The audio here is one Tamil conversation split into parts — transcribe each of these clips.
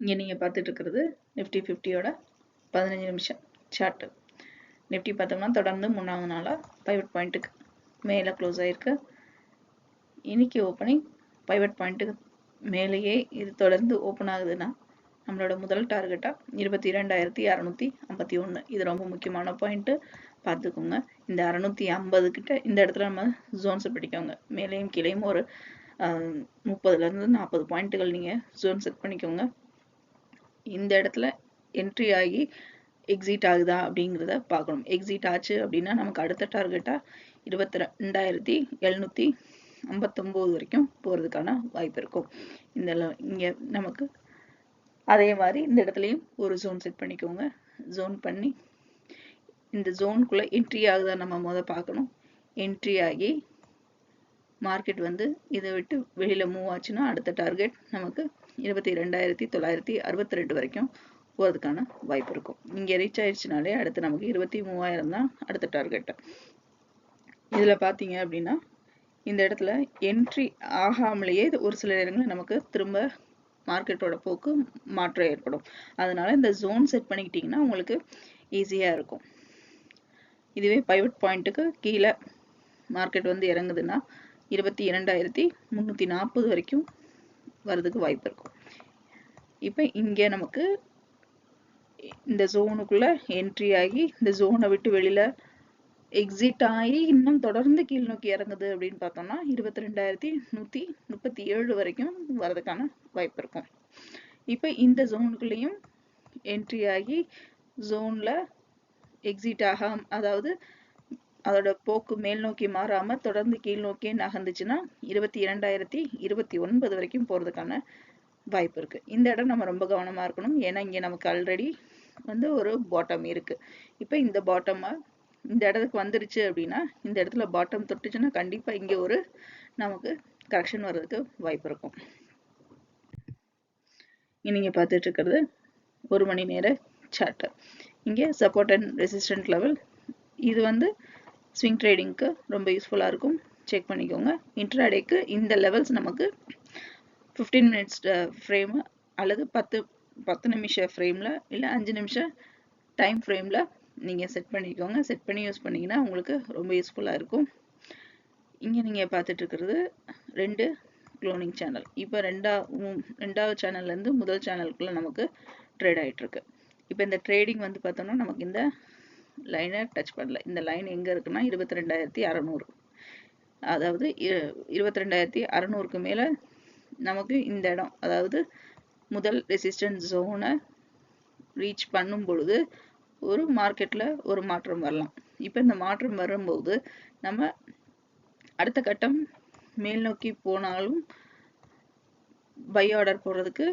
இங்கே நீங்கள் பார்த்துட்டு இருக்கிறது நிஃப்டி ஃபிஃப்டியோட பதினஞ்சு நிமிஷம் சார்ட்டு நிஃப்டி பார்த்தோம்னா தொடர்ந்து மூணாவது நாளாக பைவட் பாயிண்ட்டுக்கு மேலே க்ளோஸ் ஆகிருக்கு இன்னைக்கு ஓப்பனிங் பைவட் பாயிண்ட்டுக்கு மேலேயே இது தொடர்ந்து ஓப்பன் ஆகுதுன்னா நம்மளோட முதல் டார்கெட்டாக இருபத்தி ரெண்டாயிரத்தி அறநூற்றி ஐம்பத்தி ஒன்று இது ரொம்ப முக்கியமான பாயிண்ட்டு பார்த்துக்கோங்க. இந்த அறநூற்றி ஐம்பது கிட்ட இந்த இடத்துல நம்ம ஜோன்ஸை பிடிக்கோங்க. மேலேயும் கீழேயும் ஒரு முப்பதுலேருந்து நாற்பது பாயிண்ட்டுகள் நீங்கள் ஜோன் செட் பண்ணிக்கோங்க. இந்த இடத்துல என்ட்ரி ஆகி எக்ஸிட் ஆகுதா அப்படிங்கிறத பார்க்கணும். எக்ஸிட் ஆச்சு அப்படின்னா நமக்கு அடுத்த டார்கெட்டாக இருபத்தி ரெண்டாயிரத்தி எழுநூற்றி ஐம்பத்தொம்போது வரைக்கும் போகிறதுக்கான வாய்ப்பு இருக்கும். இந்த இங்கே நமக்கு அதே மாதிரி இந்த இடத்துலையும் ஒரு ஜோன் செட் பண்ணிக்கோங்க. ஜோன் பண்ணி இந்த ஜோனுக்குள்ளே என்ட்ரி ஆகுதா நம்ம முதல் பார்க்கணும். என்ட்ரி ஆகி மார்க்கெட் வந்து இதை விட்டு வெளியில் மூவ் ஆச்சுன்னா அடுத்த டார்கெட் நமக்கு இருபத்தி ரெண்டாயிரத்தி தொள்ளாயிரத்தி அறுபத்தி ரெண்டு வரைக்கும் போகிறதுக்கான வாய்ப்பு இருக்கும். இங்கே ரீச் ஆயிடுச்சுனாலே அடுத்து நமக்கு இருபத்தி மூவாயிரம் தான் அடுத்த டார்கெட்டு இதில் பார்த்தீங்க அப்படின்னா இந்த இடத்துல என்ட்ரி ஆகாமலேயே ஒரு சில நேரங்களில் நமக்கு திரும்ப மார்க்கெட்டோட போக்கு மாற்றம் ஏற்படும். அதனால இந்த ஜோன் செட் பண்ணிக்கிட்டிங்கன்னா உங்களுக்கு ஈஸியாக இருக்கும். இதுவே பைவட் பாயிண்ட்டுக்கு கீழே மார்க்கெட் வந்து இறங்குதுன்னா இருபத்தி இரண்டாயிரத்தி முந்நூற்றி நாற்பது வரைக்கும் வர்றதுக்கு வாய்ப்பு இருக்கும். இப்போ இங்கே நமக்கு இந்த ஜோனுக்குள்ள என்ட்ரி ஆகி இந்த ஜோனை விட்டு வெளியில எக்ஸிட் ஆகி இன்னும் தொடர்ந்து கீழ் நோக்கி இறங்குது அப்படின்னு பார்த்தோம்னா இருபத்தி ரெண்டாயிரத்தி நூற்றி முப்பத்தி ஏழு வரைக்கும் வர்றதுக்கான வாய்ப்பு இருக்கும். இப்போ இந்த ஜோனுக்குள்ளேயும் என்ட்ரி ஆகி ஜோனில் எக்ஸிட் ஆகாம அதாவது அதோட போக்கு மேல் நோக்கி மாறாம தொடர்ந்து கீழ் நோக்கியே நகர்ந்துச்சுன்னா இருபத்தி இரண்டாயிரத்தி இருபத்தி ஒன்பது வரைக்கும் போறதுக்கான வாய்ப்பு இருக்கு. இந்த இடம் நம்ம ரொம்ப கவனமா இருக்கணும். ஏன்னா இங்க நமக்கு ஆல்ரெடி வந்து ஒரு பாட்டம் இருக்கு. இப்போ இந்த பாட்டம் இந்த இடத்துக்கு வந்துருச்சு அப்படின்னா இந்த இடத்துல பாட்டம் தொட்டுச்சுன்னா கண்டிப்பா இங்க ஒரு நமக்கு கரெக்ஷன் வர்றதுக்கு வாய்ப்பு இருக்கும். நீங்க பார்த்துட்டு இருக்கிறது ஒரு மணி நேர சார்ட்டு இங்கே சப்போர்ட் அண்ட் ரெசிஸ்டன்ட் லெவல் இது வந்து ஸ்விங் ட்ரேடிங்க்கு ரொம்ப யூஸ்ஃபுல்லாக இருக்கும். செக் பண்ணிக்கோங்க. இன்ட்ராடேக்கு இந்த லெவல்ஸ் நமக்கு ஃபிஃப்டீன் மினிட்ஸ் ஃப்ரேமு அல்லது பத்து பத்து நிமிஷம் ஃப்ரேமில் இல்லை அஞ்சு நிமிஷம் டைம் ஃப்ரேமில் நீங்கள் செட் பண்ணிக்கோங்க. செட் பண்ணி யூஸ் பண்ணிங்கன்னா உங்களுக்கு ரொம்ப யூஸ்ஃபுல்லாக இருக்கும். இங்கே நீங்கள் பார்த்துட்ருக்கிறது ரெண்டு க்ளோனிங் சேனல் இப்போ ரெண்டா ரெண்டாவது சேனல்லேருந்து முதல் சேனலுக்குள்ளே நமக்கு ட்ரேட் ஆகிட்டுருக்கு இப்போ இந்த ட்ரேடிங் வந்து பார்த்தோம்னா நமக்கு இந்த லைனை டச் பண்ணல இந்த லைன் எங்கே இருக்குன்னா இருபத்தி ரெண்டாயிரத்தி அறநூறு. அதாவது இருபத்தி ரெண்டாயிரத்தி அறநூறுக்கு மேலே நமக்கு இந்த இடம் அதாவது முதல் ரெசிஸ்டன்ஸ் ஜோனை ரீச் பண்ணும் பொழுது ஒரு மார்க்கெட்டில் ஒரு மாற்றம் வரலாம். இப்போ இந்த மாற்றம் வரும்போது நம்ம அடுத்த கட்டம் மேல் நோக்கி போனாலும் பை ஆர்டர் போடுறதுக்கு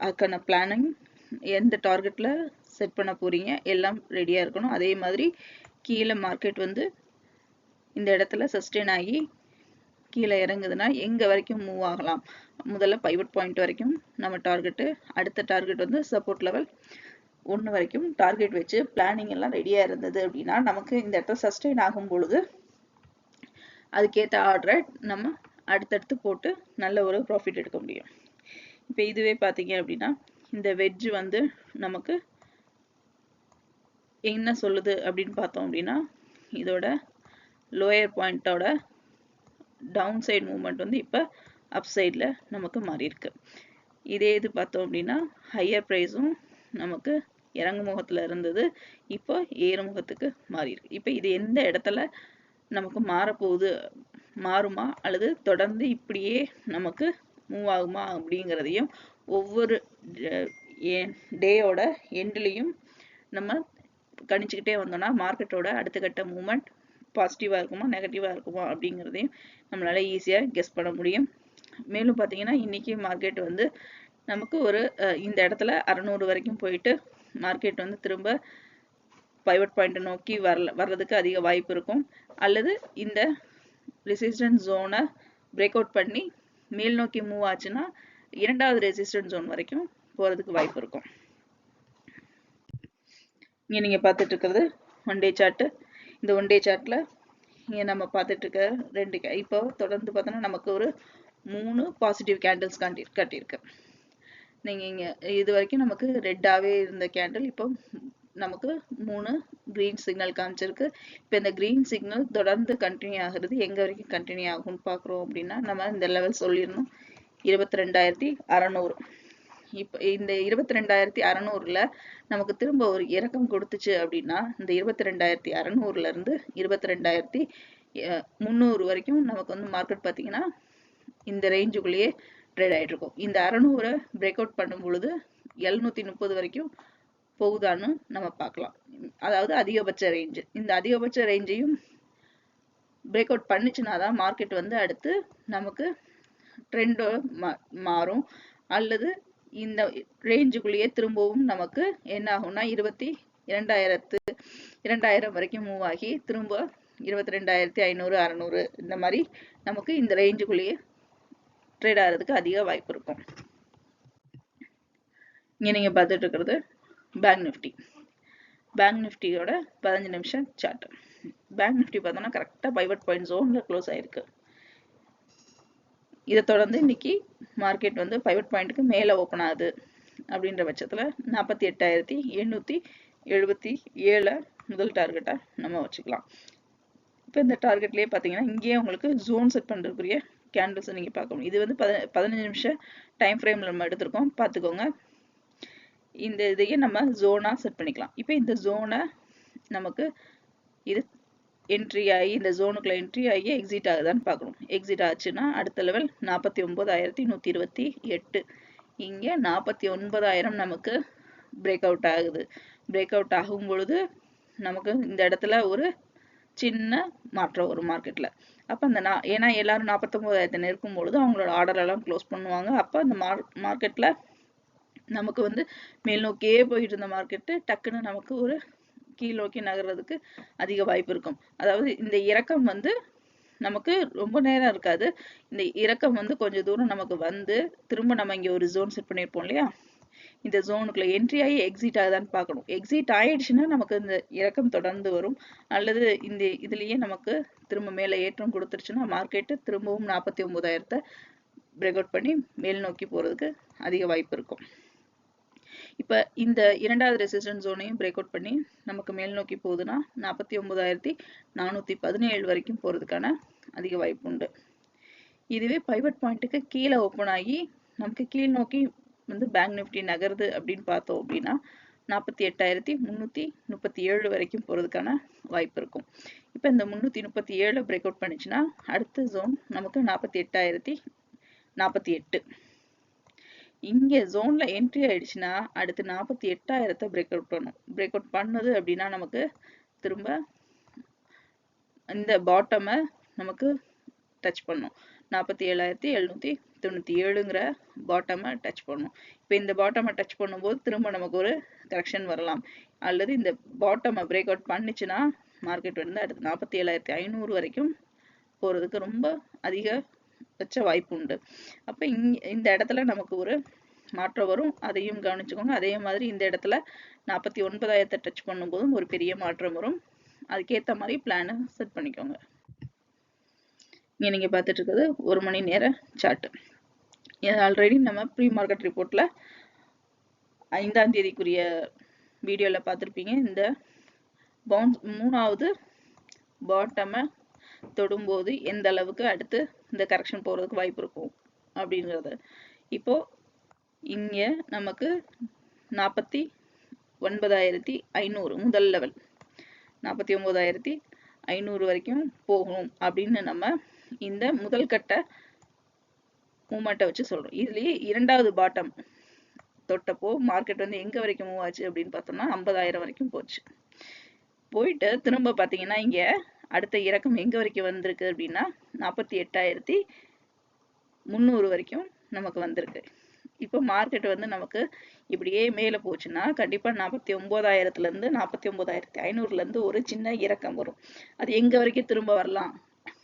அதுக்கான பிளானிங் எந்த டார்கெட்டில் செட் பண்ண போறீங்க. எல்லாம் ரெடியாக இருக்கணும். அதே மாதிரி கீழே மார்க்கெட் வந்து இந்த இடத்துல சஸ்டெயின் ஆகி கீழே இறங்குதுன்னா எங்கே வரைக்கும் மூவ் ஆகலாம்? முதல்ல பைவட் பாயிண்ட் வரைக்கும் நம்ம டார்கெட்டு அடுத்த டார்கெட் வந்து சப்போர்ட் லெவல் ஒன்று வரைக்கும் டார்கெட் வச்சு பிளானிங் எல்லாம் ரெடியாக இருந்தது அப்படின்னா நமக்கு இந்த இடத்துல சஸ்டெயின் ஆகும் பொழுது அதுக்கேற்ற ஆர்டரை நம்ம அடுத்தடுத்து போட்டு நல்ல ஒரு ப்ராஃபிட் எடுக்க முடியும். இப்போ இதுவே பார்த்தீங்க அப்படின்னா இந்த வெஜ் வந்து நமக்கு என்ன சொல்லுது அப்படின்னு பார்த்தோம் அப்படின்னா இதோட லோயர் பாயிண்ட்டோட டவுன் சைடு மூமெண்ட் வந்து இப்போ அப் சைடில் நமக்கு மாறியிருக்கு. இதே இது பார்த்தோம் அப்படின்னா ஹையர் ப்ரைஸும் நமக்கு இறங்கு முகத்தில் இருந்தது இப்போ ஏறு முகத்துக்கு மாறிருக்கு இப்போ இது எந்த இடத்துல நமக்கு மாறப்போகுது மாறுமா அல்லது தொடர்ந்து இப்படியே நமக்கு மூவ் ஆகுமா அப்படிங்கிறதையும் ஒவ்வொரு டேயோட எண்ட்லேயும் நம்ம கணிச்சுக்கிட்டே வந்தோம்னா மார்க்கெட்டோட அடுத்த கட்ட மூமெண்ட் பாசிட்டிவாக இருக்குமா நெகட்டிவாக இருக்குமா அப்படிங்கிறதையும் நம்மளால ஈஸியாக கெஸ் பண்ண முடியும். மேலும் பார்த்தீங்கன்னா இன்றைக்கி மார்க்கெட் வந்து நமக்கு ஒரு இந்த இடத்துல அறநூறு வரைக்கும் போயிட்டு மார்க்கெட் வந்து திரும்ப பைவட் பாயிண்ட்டை நோக்கி வரல வர்றதுக்கு அதிக வாய்ப்பு இருக்கும். அல்லது இந்த ரெசிஸ்டன்ஸ் ஜோனை பிரேக் அவுட் பண்ணி மேல் நோக்கி மூவ் ஆச்சுன்னா இரண்டாவது ரெசிஸ்டன்ஸ் ஜோன் வரைக்கும் போகிறதுக்கு வாய்ப்பு இருக்கும். இங்கே நீங்கள் பார்த்துட்டு இருக்கிறது ஒன் டே சார்ட்டு இந்த ஒன் டே சார்ட்டில் இங்கே நம்ம பார்த்துட்டு இருக்க ரெண்டு இப்போ தொடர்ந்து பார்த்தோன்னா நமக்கு ஒரு மூணு பாசிட்டிவ் கேண்டில்ஸ் காட்டி காட்டியிருக்கு. நீங்கள் இங்கே இது வரைக்கும் நமக்கு ரெட்டாகவே இருந்த கேண்டில் இப்போ நமக்கு மூணு கிரீன் சிக்னல் காமிச்சிருக்கு. இப்போ இந்த க்ரீன் சிக்னல் தொடர்ந்து கண்டினியூ ஆகிறது எங்கே வரைக்கும் கண்டினியூ ஆகும்னு பார்க்குறோம் அப்படின்னா நம்ம இந்த லெவல் சொல்லிடணும். இருபத்தி ரெண்டாயிரத்தி அறநூறு. இப்போ இந்த இருபத்தி ரெண்டாயிரத்தி அறநூறுல நமக்கு திரும்ப ஒரு இறக்கம் கொடுத்துச்சு அப்படின்னா இந்த இருபத்தி ரெண்டாயிரத்தி அறநூறுல இருந்து இருபத்தி ரெண்டாயிரத்தி முந்நூறு வரைக்கும் நமக்கு வந்து மார்க்கெட் பார்த்தீங்கன்னா இந்த ரேஞ்சுக்குள்ளேயே ட்ரேட் ஆயிட்டு இருக்கும் இந்த அறநூறை பிரேக் அவுட் பண்ணும் பொழுது எழுநூத்தி முப்பது வரைக்கும் போகுதான்னு நம்ம பார்க்கலாம். அதாவது அதிகபட்ச ரேஞ்சு இந்த அதிகபட்ச ரேஞ்சையும் பிரேக் அவுட் பண்ணுச்சுன்னா தான் மார்க்கெட் வந்து அடுத்து நமக்கு ட்ரெண்டோ மாறும். அல்லது இந்த ரேஞ்சுக்குள்ளேயே திரும்பவும் நமக்கு என்ன ஆகும்னா இருபத்தி இரண்டாயிரத்து இரண்டாயிரம் வரைக்கும் மூவ் ஆகி திரும்ப இருபத்தி ரெண்டாயிரத்தி ஐநூறு அறநூறு இந்த மாதிரி நமக்கு இந்த ரேஞ்சுக்குள்ளேயே ட்ரேட் ஆகிறதுக்கு அதிக வாய்ப்பு இருக்கும். இங்கே நீங்கள் பார்த்துட்டு இருக்கிறது பேங்க் நிஃப்டி பேங்க் நிஃப்டியோட பதினஞ்சு நிமிஷம் சார்ட் பேங்க் நிஃப்டி பார்த்தோம்னா கரெக்டாக பைவட் பாயிண்ட் ஜோனில் க்ளோஸ் ஆயிருக்கு. இதை தொடர்ந்து இன்னைக்கு மார்க்கெட் வந்து பைவட் பாயிண்ட்டுக்கு மேலே ஓப்பன் ஆகுது அப்படின்ற பட்சத்தில் நாற்பத்தி எட்டாயிரத்தி எண்ணூற்றி எழுபத்தி ஏழை முதல் டார்கெட்டாக நம்ம வச்சுக்கலாம். இப்போ இந்த டார்கெட்லேயே பார்த்தீங்கன்னா இங்கேயே உங்களுக்கு ஜோன் செட் பண்ணுறதுக்குரிய கேண்டில்ஸை நீங்கள் பார்க்க முடியும். இது வந்து பத பதினஞ்சு நிமிஷம் டைம் ஃப்ரேமில் நம்ம எடுத்திருக்கோம். பார்த்துக்கோங்க இந்த இதையே நம்ம ஜோனாக செட் பண்ணிக்கலாம். இப்போ இந்த ஜோனை நமக்கு இது என்ட்ரி ஆகி இந்த ஜோனுக்குள்ள என்ட்ரி ஆகி எக்ஸிட் ஆகுதான்னு பார்க்கணும். எக்ஸிட் ஆச்சுன்னா அடுத்த லெவல் நாற்பத்தி ஒன்பதாயிரத்தி நூற்றி இருபத்தி எட்டு. இங்கே நாற்பத்தி ஒன்பதாயிரம் நமக்கு பிரேக் அவுட் ஆகுது. பிரேக் அவுட் ஆகும் பொழுது நமக்கு இந்த இடத்துல ஒரு சின்ன மாற்றம் வரும் மார்க்கெட்டில் அப்போ அந்த நான் ஏன்னா எல்லாரும் நாற்பத்தொம்போதாயிரத்தை நெருக்கும் பொழுது அவங்களோட ஆர்டர் எல்லாம் க்ளோஸ் பண்ணுவாங்க. அப்போ அந்த மார் மார்க்கெட்டில் நமக்கு வந்து மேல் நோக்கியே போயிட்டு இருந்த மார்க்கெட்டு டக்குன்னு நமக்கு ஒரு கீழ் நோக்கி நகர்றதுக்கு அதிக வாய்ப்பு இருக்கும். அதாவது இந்த இறக்கம் வந்து நமக்கு ரொம்ப நேரம் இருக்காது. இந்த இறக்கம் வந்து கொஞ்சம் தூரம் நமக்கு வந்து திரும்ப நம்ம இங்கே ஒரு ஜோன் செட் பண்ணியிருப்போம் இல்லையா? இந்த ஜோனுக்குள்ள என்ட்ரி ஆகி எக்ஸிட் ஆகுதான்னு பார்க்கணும். எக்ஸிட் ஆயிடுச்சுன்னா நமக்கு இந்த இறக்கம் தொடர்ந்து வரும். அல்லது இந்த இதுலேயே நமக்கு திரும்ப மேலே ஏற்றம் கொடுத்துருச்சுன்னா மார்க்கெட்டு திரும்பவும் நாற்பத்தி ஒம்பதாயிரத்தை பிரேக் அவுட் பண்ணி மேல் நோக்கி போகிறதுக்கு அதிக வாய்ப்பு இருக்கும். இப்போ இந்த இரண்டாவது ரெசிஸ்டன்ஸ் ஜோனையும் பிரேக் அவுட் பண்ணி நமக்கு மேல் நோக்கி போகுதுன்னா நாற்பத்தி ஒன்பதாயிரத்தி நானூற்றி பதினேழு வரைக்கும் போகிறதுக்கான அதிக வாய்ப்பு உண்டு. இதுவே பைவட் பாயிண்ட்டுக்கு கீழே ஓப்பன் ஆகி நமக்கு கீழ் நோக்கி வந்து பேங்க் நிஃப்டி நகருது அப்படின்னு பார்த்தோம் அப்படின்னா நாற்பத்தி எட்டாயிரத்தி முந்நூற்றி முப்பத்தி ஏழு வரைக்கும் போகிறதுக்கான வாய்ப்பு இருக்கும். இப்போ இந்த முந்நூற்றி முப்பத்தி ஏழு பிரேக் அவுட் பண்ணிச்சுன்னா அடுத்த ஜோன் நமக்கு நாற்பத்தி எட்டாயிரத்தி நாற்பத்தி எட்டு இங்கே ஜோனில் என்ட்ரி ஆயிடுச்சுன்னா அடுத்து நாற்பத்தி எட்டாயிரத்தை பிரேக் அவுட் பண்ணும் பிரேக் அவுட் பண்ணுது அப்படின்னா நமக்கு திரும்ப இந்த பாட்டமை நமக்கு டச் பண்ணும் நாற்பத்தி ஏழாயிரத்தி எழுநூத்தி தொண்ணூத்தி ஏழுங்கிற பாட்டமை டச் பண்ணும் இப்போ இந்த பாட்டமை டச் பண்ணும்போது திரும்ப நமக்கு ஒரு கரெக்ஷன் வரலாம். அல்லது இந்த பாட்டமை பிரேக் அவுட் பண்ணுச்சுன்னா மார்க்கெட் வந்து அடுத்து நாற்பத்தி ஏழாயிரத்தி ஐநூறு வரைக்கும் போறதுக்கு ரொம்ப அதிக வச்ச வாய்ப்பு உண்டு அப்ப இந்த இடத்துல நமக்கு ஒரு மாற்றம் வரும். அதையும் கவனிச்சுக்கோங்க. அதே மாதிரி இந்த இடத்துல நாற்பத்தி ஒன்பதாயிரத்தை டச் பண்ணும்போதும் ஒரு பெரிய மாற்றம் வரும். அதுக்கேத்த மாதிரி பிளானை செட் பண்ணிக்கோங்க. இங்க நீங்க பார்த்துட்டு இருக்கிறது ஒரு மணி நேர சார்ட் ஆல்ரெடி நம்ம ப்ரீ மார்க்கெட் ரிப்போர்ட்ல ஐந்தாம் தேதிக்குரிய வீடியோல பார்த்துருப்பீங்க. இந்த பவுன்ஸ் மூணாவது பாட்டமை தொடும்போது எந்த அளவுக்கு அடுத்து இந்த கரெக்ஷன் போகிறதுக்கு வாய்ப்பு இருக்கும் அப்படிங்கிறது இப்போ இங்கே நமக்கு நாற்பத்தி ஒன்பதாயிரத்தி ஐநூறு முதல் லெவல் நாற்பத்தி ஒம்பதாயிரத்தி ஐநூறு வரைக்கும் போகணும் அப்படின்னு நம்ம இந்த முதல் கட்ட மூமெண்ட்டை வச்சு சொல்கிறோம் இதுலேயே இரண்டாவது பாட்டம் தொட்டப்போ மார்க்கெட் வந்து எங்கே வரைக்கும் மூவ் ஆச்சு அப்படின்னு பார்த்தோம்னா ஐம்பதாயிரம் வரைக்கும் போச்சு. போயிட்டு திரும்ப பார்த்தீங்கன்னா இங்கே அடுத்த இறக்கம் எங்க வரைக்கும் வந்திருக்கு அப்படின்னா நாற்பத்தி எட்டாயிரத்தி முந்நூறு வரைக்கும் நமக்கு வந்திருக்கு. இப்போ மார்க்கெட் வந்து நமக்கு இப்படியே மேலே போச்சுன்னா கண்டிப்பாக நாற்பத்தி ஒம்போதாயிரத்துலேருந்து நாற்பத்தி ஒம்போதாயிரத்தி ஐநூறுலேருந்து ஒரு சின்ன இறக்கம் வரும். அது எங்கே வரைக்கும் திரும்ப வரலாம்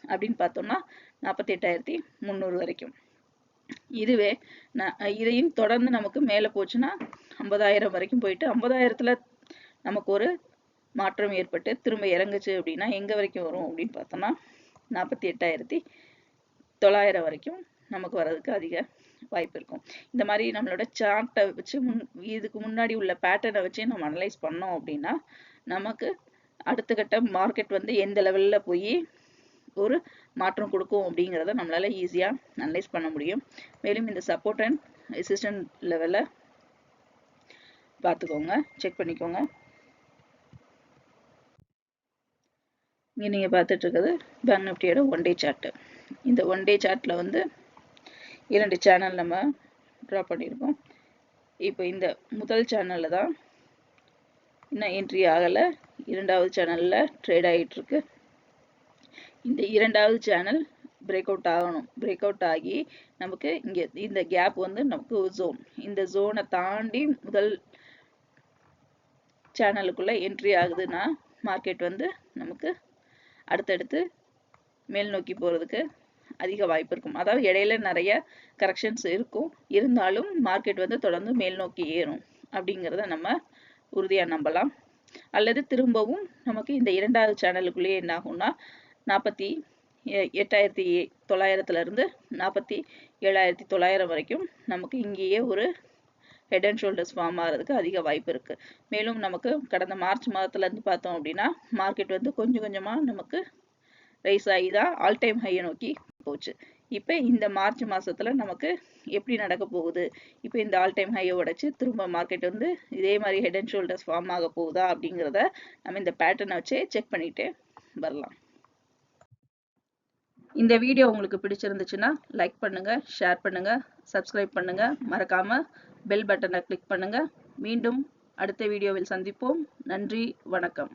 அப்படின்னு பார்த்தோம்னா நாற்பத்தி எட்டாயிரத்தி முந்நூறு வரைக்கும். இதுவே நான் இதையும் தொடர்ந்து நமக்கு மேலே போச்சுன்னா ஐம்பதாயிரம் வரைக்கும் போயிட்டு ஐம்பதாயிரத்தில் நமக்கு ஒரு மாற்றம் ஏற்பட்டு திரும்ப இறங்குச்சு அப்படின்னா எங்கே வரைக்கும் வரும் அப்படின்னு பார்த்தோம்னா நாற்பத்தி எட்டாயிரத்தி தொள்ளாயிரம் வரைக்கும் நமக்கு வர்றதுக்கு அதிக வாய்ப்பு இருக்கும். இந்த மாதிரி நம்மளோட சார்ட்டை வச்சு முன் இதுக்கு முன்னாடி உள்ள பேட்டர்னை வச்சு நம்ம அனலைஸ் பண்ணோம் அப்படின்னா நமக்கு அடுத்த கட்ட மார்க்கெட் வந்து எந்த லெவலில் போய் ஒரு மாற்றம் கொடுக்கும் அப்படிங்கிறத நம்மளால ஈஸியாக அனலைஸ் பண்ண முடியும். மேலும் இந்த சப்போர்ட் அண்ட் ரெசிஸ்டன்ட் லெவலில் பார்த்துக்கோங்க செக் பண்ணிக்கோங்க. இங்கே நீங்கள் பார்த்துட்டு இருக்கிறது பேங்க் நிஃப்டியோட ஒன் டே சார்ட்டு இந்த ஒன் டே சார்ட்டில் வந்து இரண்டு சேனல் நம்ம ட்ரா பண்ணியிருக்கோம். இப்போ இந்த முதல் சேனலில் தான் இன்னும் என்ட்ரி ஆகலை. இரண்டாவது சேனலில் ட்ரேட் ஆகிட்டுருக்கு இந்த இரண்டாவது சேனல் பிரேக் அவுட் ஆகணும். பிரேக் அவுட் ஆகி நமக்கு இங்கே இந்த கேப் வந்து நமக்கு ஜோன் இந்த ஜோனை தாண்டி முதல் சேனலுக்குள்ளே என்ட்ரி ஆகுதுன்னா மார்க்கெட் வந்து நமக்கு அடுத்தடுத்து மேல் நோக்கி போகிறதுக்கு அதிக வாய்ப்பு இருக்கும். அதாவது இடையில நிறைய கரெக்ஷன்ஸ் இருக்கும். இருந்தாலும் மார்க்கெட் வந்து தொடர்ந்து மேல் நோக்கி ஏறும். அப்படிங்கிறத நம்ம உறுதியாக நம்பலாம். அல்லது திரும்பவும் நமக்கு இந்த இரண்டாவது சேனலுக்குள்ளேயே என்ன ஆகும்னா நாற்பத்தி எட்டாயிரத்தி தொள்ளாயிரத்துலேருந்து நாற்பத்தி ஏழாயிரத்தி தொள்ளாயிரம் வரைக்கும் நமக்கு இங்கேயே ஒரு ஹெட் அண்ட் ஷோல்டர்ஸ் ஃபார்ம் ஆகிறதுக்கு அதிக வாய்ப்பு இருக்குது மேலும் நமக்கு கடந்த மார்ச் மாதத்துலேருந்து பார்த்தோம் அப்படின்னா மார்க்கெட் வந்து கொஞ்சம் கொஞ்சமாக நமக்கு ரைஸ் ஆகி தான் ஆல் டைம் ஹையை நோக்கி போச்சு. இப்போ இந்த மார்ச் மாதத்தில் நமக்கு எப்படி நடக்க போகுது? இப்போ இந்த ஆல் டைம் ஹையை உடச்சி திரும்ப மார்க்கெட் வந்து இதே மாதிரி ஹெட் அண்ட் ஷோல்டர்ஸ் ஃபார்ம் ஆக போகுதா அப்படிங்கிறத நம்ம இந்த பேட்டர்னை வச்சே செக் பண்ணிகிட்டே வரலாம். இந்த வீடியோ உங்களுக்கு பிடிச்சிருந்துச்சுன்னா லைக் பண்ணுங்கள் ஷேர் பண்ணுங்கள் சப்ஸ்கிரைப் பண்ணுங்க. மறக்காமல் பெல் பட்டனை கிளிக் பண்ணுங்கள் மீண்டும் அடுத்த வீடியோவில் சந்திப்போம். நன்றி வணக்கம்.